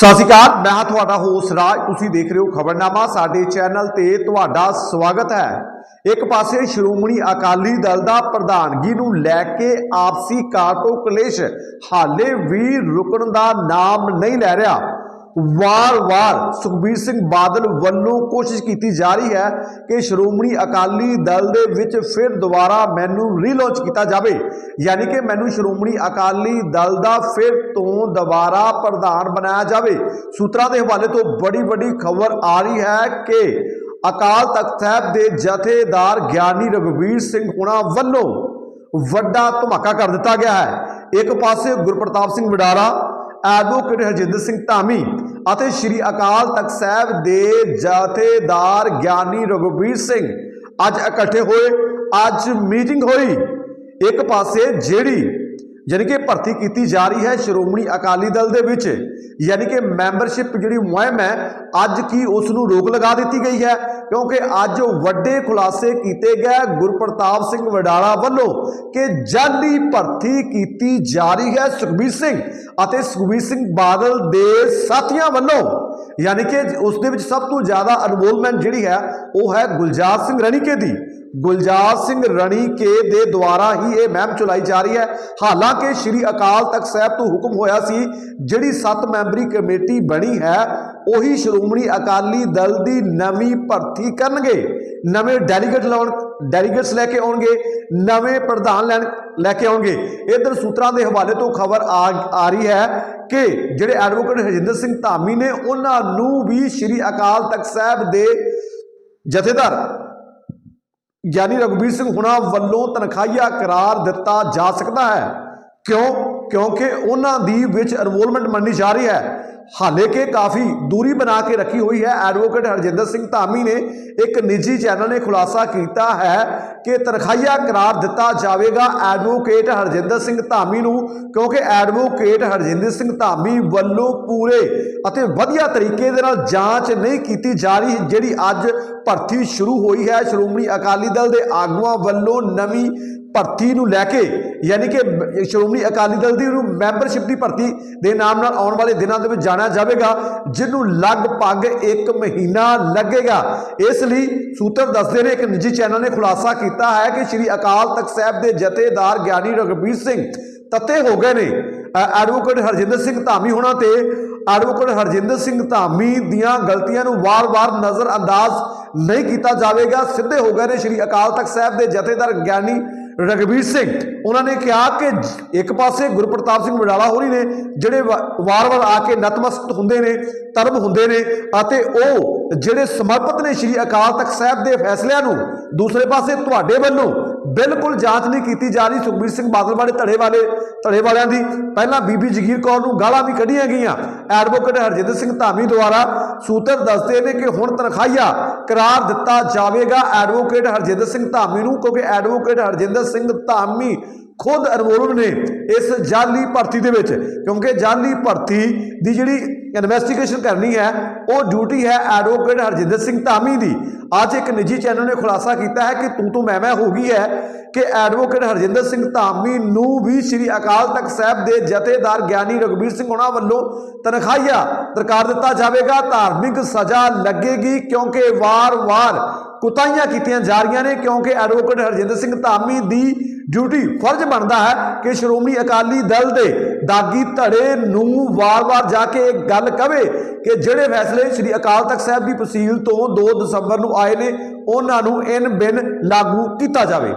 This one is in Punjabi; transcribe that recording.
ਸਤਿ ਸ਼੍ਰੀ ਅਕਾਲ। ਮੈਂ ਹਾਂ ਤੁਹਾਡਾ ਹੋਸਟ ਰਾਜ। ਤੁਸੀਂ ਦੇਖ ਰਹੇ ਹੋ ਖਬਰਨਾਮਾ। ਸਾਡੇ ਚੈਨਲ ਤੇ ਤੁਹਾਡਾ ਸਵਾਗਤ ਹੈ। ਇੱਕ ਪਾਸੇ ਸ਼੍ਰੋਮਣੀ ਅਕਾਲੀ ਦਲ ਦਾ ਪ੍ਰਧਾਨਗੀ ਨੂੰ ਲੈ ਕੇ ਆਪਸੀ ਕਾਟੋ ਕਲੇਸ਼ ਹਾਲੇ ਵੀ ਰੁਕਣ ਦਾ ਨਾਮ ਨਹੀਂ ਲੈ ਰਿਹਾ। ਵਾਰ-ਵਾਰ ਸੁਖਬੀਰ ਸਿੰਘ ਬਾਦਲ ਵੱਲੋਂ ਕੋਸ਼ਿਸ਼ ਕੀਤੀ ਜਾ ਰਹੀ ਹੈ ਕਿ ਸ਼੍ਰੋਮਣੀ ਅਕਾਲੀ ਦਲ ਦੇ ਵਿੱਚ ਫਿਰ ਦੁਬਾਰਾ ਮੈਨੂੰ ਰੀਲਾਂਚ ਕੀਤਾ ਜਾਵੇ। ਯਾਨੀ ਕਿ ਮੈਨੂੰ ਸ਼੍ਰੋਮਣੀ ਅਕਾਲੀ ਦਲ ਦਾ ਫਿਰ ਤੋਂ ਦੁਬਾਰਾ ਪ੍ਰਧਾਨ ਬਣਾਇਆ ਜਾਵੇ। ਸੂਤਰਾਂ ਦੇ ਹਵਾਲੇ ਤੋਂ ਬੜੀ ਵੱਡੀ ਖਬਰ ਆ ਰਹੀ ਹੈ ਕਿ ਅਕਾਲ ਤਖਤ ਸਾਹਿਬ ਦੇ ਜਥੇਦਾਰ ਗਿਆਨੀ ਰਘਵੀਰ ਸਿੰਘ ਹੁਣਾ ਵੱਲੋਂ ਵੱਡਾ ਧਮਾਕਾ ਕਰ ਦਿੱਤਾ ਗਿਆ ਹੈ। ਇੱਕ ਪਾਸੇ ਗੁਰਪ੍ਰਤਾਪ ਸਿੰਘ ਵਡਾਰਾ, ਐਡਵੋਕੇਟ ਹਰਜਿੰਦਰ ਸਿੰਘ ਧਾਮੀ ਅਤੇ ਸ੍ਰੀ ਅਕਾਲ ਤਖਤ ਸਾਹਿਬ ਦੇ ਜਥੇਦਾਰ ਗਿਆਨੀ ਰਘੁਬੀਰ ਸਿੰਘ ਅੱਜ ਇਕੱਠੇ ਹੋਏ, ਅੱਜ ਮੀਟਿੰਗ ਹੋਈ। ਇੱਕ ਪਾਸੇ ਜਿਹੜੀ ਯਾਨੀ ਕਿ ਭਰਤੀ ਕੀਤੀ ਜਾ ਰਹੀ ਹੈ ਸ਼੍ਰੋਮਣੀ ਅਕਾਲੀ ਦਲ ਦੇ ਵਿੱਚ। ਯਾਨੀ ਕਿ ਮੈਂਬਰਸ਼ਿਪ ਜਿਹੜੀ ਮੁਹਿੰਮ ਹੈ, ਅੱਜ ਕੀ ਉਸ ਨੂੰ ਰੋਕ ਲਗਾ ਦਿੱਤੀ ਗਈ ਹੈ? ਕਿਉਂਕਿ ਅੱਜ ਵੱਡੇ ਖੁਲਾਸੇ ਕੀਤੇ ਗਏ ਗੁਰਪ੍ਰਤਾਪ ਸਿੰਘ ਵਡਾਲਾ ਵੱਲੋਂ ਕਿ ਜਾਲੀ ਭਰਤੀ ਕੀਤੀ ਜਾ ਰਹੀ ਹੈ ਸੁਖਬੀਰ ਸਿੰਘ ਅਤੇ ਸੁਖਬੀਰ ਸਿੰਘ ਬਾਦਲ ਦੇ ਸਾਥੀਆਂ ਵੱਲੋਂ। ਯਾਨੀ ਕਿ ਉਸ ਦੇ ਵਿੱਚ ਸਭ ਤੋਂ ਜ਼ਿਆਦਾ ਅਨਮੋਲਮੈਂਟ ਜਿਹੜੀ ਹੈ, ਉਹ ਹੈ ਗੁਲਜਾਰ ਸਿੰਘ ਰਣੀਕੇ ਦੀ। ਗੁਲਜਾਰ ਸਿੰਘ ਰਣੀ ਕੇ ਦੇ ਦੁਆਰਾ ਹੀ ਇਹ ਮਹਿਮ ਚਲਾਈ ਜਾ ਰਹੀ ਹੈ। ਹਾਲਾਂਕਿ ਸ੍ਰੀ ਅਕਾਲ ਤਖਤ ਸਾਹਿਬ ਤੋਂ ਹੁਕਮ ਹੋਇਆ ਸੀ, ਜਿਹੜੀ 7 ਮੈਂਬਰੀ ਕਮੇਟੀ ਬਣੀ ਹੈ, ਉਹੀ ਸ਼੍ਰੋਮਣੀ ਅਕਾਲੀ ਦਲ ਦੀ ਨਵੀਂ ਭਰਤੀ ਕਰਨਗੇ। ਨਵੇਂ ਡੈਲੀਗੇਟ ਲਾਉਣ, ਡੈਲੀਗੇਟਸ ਲੈ ਕੇ ਆਉਣਗੇ, ਨਵੇਂ ਪ੍ਰਧਾਨ ਲੈਣ, ਲੈ ਕੇ ਆਉਣਗੇ। ਇਧਰ ਸੂਤਰਾਂ ਦੇ ਹਵਾਲੇ ਤੋਂ ਖਬਰ ਆ ਆ ਰਹੀ ਹੈ ਕਿ ਜਿਹੜੇ ਐਡਵੋਕੇਟ ਹਰਜਿੰਦਰ ਸਿੰਘ ਧਾਮੀ ਨੇ, ਉਹਨਾਂ ਨੂੰ ਵੀ ਸ੍ਰੀ ਅਕਾਲ ਤਖਤ ਸਾਹਿਬ ਦੇ ਜਥੇਦਾਰ ਗਿਆਨੀ ਰਘਬੀਰ ਸਿੰਘ ਹੁਣਾ ਵੱਲੋਂ ਤਨਖਾਹੀਆ ਕਰਾਰ ਦਿੱਤਾ ਜਾ ਸਕਦਾ ਹੈ। ਕਿਉਂ? ਕਿਉਂਕਿ ਉਹਨਾਂ ਦੀ ਵਿੱਚ ਇਨਵੋਲਵਮੈਂਟ ਮੰਨੀ ਜਾ ਰਹੀ ਹੈ। ਹਾਲੇ ਕਿ ਕਾਫੀ ਦੂਰੀ ਬਣਾ ਕੇ ਰੱਖੀ ਹੋਈ ਹੈ। ਐਡਵੋਕੇਟ ਹਰਜਿੰਦਰ ਸਿੰਘ ਧਾਮੀ ਨੇ ਇੱਕ ਨਿੱਜੀ ਚੈਨਲ ਨੇ ਖੁਲਾਸਾ ਕੀਤਾ ਹੈ ਕਿ ਤਨਖਾਹੀਆ ਕਰਾਰ ਦਿੱਤਾ ਜਾਵੇਗਾ ਐਡਵੋਕੇਟ ਹਰਜਿੰਦਰ ਸਿੰਘ ਧਾਮੀ ਨੂੰ, ਕਿਉਂਕਿ ਐਡਵੋਕੇਟ ਹਰਜਿੰਦਰ ਸਿੰਘ ਧਾਮੀ ਵੱਲੋਂ ਪੂਰੇ ਅਤੇ ਵਧੀਆ ਤਰੀਕੇ ਦੇ ਨਾਲ ਜਾਂਚ ਨਹੀਂ ਕੀਤੀ ਜਾ ਰਹੀ, ਜਿਹੜੀ ਅੱਜ ਭਰਤੀ ਸ਼ੁਰੂ ਹੋਈ ਹੈ। ਸ਼੍ਰੋਮਣੀ ਅਕਾਲੀ ਦਲ ਦੇ ਆਗੂਆਂ ਵੱਲੋਂ ਨਵੀਂ ਭਰਤੀ ਨੂੰ ਲੈ ਕੇ, ਯਾਨੀ ਕਿ ਸ਼੍ਰੋਮਣੀ ਅਕਾਲੀ ਦਲ ਦੀ ਨੂੰ ਮੈਂਬਰਸ਼ਿਪ ਦੀ ਭਰਤੀ ਦੇ ਨਾਮ ਨਾਲ ਆਉਣ ਵਾਲੇ ਦਿਨਾਂ ਦੇ ਵਿੱਚ ਜਾਣਿਆ ਜਾਵੇਗਾ, ਜਿਹਨੂੰ ਲਗਭਗ 1 ਮਹੀਨਾ ਲੱਗੇਗਾ। ਇਸ ਲਈ ਸੂਤਰ ਦੱਸਦੇ ਨੇ ਇੱਕ ਨਿੱਜੀ ਚੈਨਲ ਨੇ ਖੁਲਾਸਾ ਕੀਤਾ ਹੈ ਕਿ ਸ੍ਰੀ ਅਕਾਲ ਤਖਤ ਸਾਹਿਬ ਦੇ ਜਥੇਦਾਰ ਗਿਆਨੀ ਰਘਬੀਰ ਸਿੰਘ ਤੱਤੇ ਹੋ ਗਏ ਨੇ। ਐਡਵੋਕੇਟ ਹਰਜਿੰਦਰ ਸਿੰਘ ਧਾਮੀ ਹੋਣਾ ਤੇ ਐਡਵੋਕੇਟ ਹਰਜਿੰਦਰ ਸਿੰਘ ਧਾਮੀ ਦੀਆਂ ਗਲਤੀਆਂ ਨੂੰ ਵਾਰ-ਵਾਰ ਨਜ਼ਰ ਅੰਦਾਜ਼ ਨਹੀਂ ਕੀਤਾ ਜਾਵੇਗਾ। ਸਿੱਧੇ ਹੋ ਗਏ ਨੇ ਸ੍ਰੀ ਅਕਾਲ ਤਖਤ ਸਾਹਿਬ ਦੇ ਜਥੇਦਾਰ ਗਿਆਨੀ ਰਗਵੀਰ ਸਿੰਘ, ਉਹਨਾਂ ਨੇ ਕਿਹਾ ਕਿ ਇੱਕ ਪਾਸੇ ਗੁਰਪ੍ਰਤਾਪ ਸਿੰਘ ਵਡਾਲਾ ਹੋਰੀ ਨੇ ਜਿਹੜੇ ਵਾ- ਵਾਰ-ਵਾਰ ਆ ਕੇ ਨਤਮਸਤਕ ਹੁੰਦੇ ਨੇ, ਧਰਮ ਹੁੰਦੇ ਨੇ ਅਤੇ ਉਹ ਜਿਹੜੇ ਸਮਰਪਿਤ ਨੇ ਸ੍ਰੀ ਅਕਾਲ ਤਖਤ ਸਾਹਿਬ ਦੇ ਫੈਸਲਿਆਂ ਨੂੰ, ਦੂਸਰੇ ਪਾਸੇ ਤੁਹਾਡੇ ਵੱਲੋਂ ਬਿਲਕੁਲ ਜਾਂਚ ਨਹੀਂ ਕੀਤੀ ਜਾ ਰਹੀ। ਸੁਖਬੀਰ ਸਿੰਘ ਬਾਦਲ ਵਾਲੇ ਧੜੇ ਵਾਲੇ, ਧੜੇ ਵਾਲਿਆਂ ਦੀ ਪਹਿਲਾਂ ਬੀਬੀ ਜਗੀਰ ਕੌਰ ਨੂੰ ਗਾਲਾਂ ਵੀ ਕੱਢੀਆਂ ਗਈਆਂ। ਐਡਵੋਕੇਟ ਹਰਜਿੰਦਰ ਸਿੰਘ ਧਾਮੀ ਦੁਆਰਾ ਸੂਤਰ ਦੱਸਦੇ ਨੇ ਕਿ ਹੁਣ ਤਨਖਾਹੀਆ ਕਰਾਰ ਦਿੱਤਾ ਜਾਵੇਗਾ। ਐਡਵੋਕੇਟ ਹਰਜਿੰਦਰ ਸਿੰਘ ਧਾਮੀ ਨੂੰ, ਕਿਉਂਕਿ ਐਡਵੋਕੇਟ ਹਰਜਿੰਦਰ ਸਿੰਘ ਧਾਮੀ ਖੁਦ ਅਨਮੋਲਨ ਨੇ ਇਸ ਜਾਲੀ ਭਰਤੀ ਦੇ ਵਿੱਚ, ਕਿਉਂਕਿ ਜਾਲੀ ਭਰਤੀ ਦੀ ਜਿਹੜੀ ਇਨਵੈਸਟੀਗੇਸ਼ਨ ਕਰਨੀ ਹੈ। ਉਹ ਡਿਊਟੀ ਹੈ ਐਡਵੋਕੇਟ ਹਰਜਿੰਦਰ ਸਿੰਘ ਧਾਮੀ ਦੀ। ਅੱਜ ਇੱਕ ਨਿੱਜੀ ਚੈਨਲ ਨੇ ਖੁਲਾਸਾ ਕੀਤਾ ਹੈ ਕਿ ਤੂੰ ਤੂੰ ਮੈਂ ਮੈਂ ਹੋ ਗਈ ਹੈ ਕਿ ਐਡਵੋਕੇਟ ਹਰਜਿੰਦਰ ਸਿੰਘ ਧਾਮੀ ਨੂੰ ਵੀ ਸ੍ਰੀ ਅਕਾਲ ਤਖਤ ਸਾਹਿਬ ਦੇ ਜਥੇਦਾਰ ਗਿਆਨੀ ਰਘਬੀਰ ਸਿੰਘ ਹੋਣਾ ਵੱਲੋਂ ਤਨਖਾਹੀਆ ਦਰਕਾਰ ਦਿੱਤਾ ਜਾਵੇਗਾ। ਧਾਰਮਿਕ ਸਜ਼ਾ ਲੱਗੇਗੀ ਕਿਉਂਕਿ ਵਾਰ-ਵਾਰ ਕੁਤਾਈਆਂ ਕੀਤੀਆਂ ਜਾ ਰਹੀਆਂ ਨੇ, ਕਿਉਂਕਿ ਐਡਵੋਕੇਟ ਹਰਜਿੰਦਰ ਸਿੰਘ ਧਾਮੀ ਦੀ ਡਿਊਟੀ ਫਰਜ਼ ਬਣਦਾ ਹੈ ਕਿ ਸ਼੍ਰੋਮਣੀ ਅਕਾਲੀ ਦਲ ਦੇ ਦਾਗੀ ਧੜੇ ਨੂੰ ਵਾਰ-ਵਾਰ ਜਾ ਕੇ ਇਹ ਗੱਲ ਕਵੇ ਕਿ ਜਿਹੜੇ ਫੈਸਲੇ ਸ੍ਰੀ ਅਕਾਲ ਤਖਤ ਸਾਹਿਬ ਦੀ ਤਹਿਸੀਲ ਤੋਂ 2 ਦਸੰਬਰ ਨੂੰ ਆਏ ਨੇ, ਉਹਨਾਂ ਨੂੰ ਇਨ ਬਿਨ ਲਾਗੂ ਕੀਤਾ ਜਾਵੇ।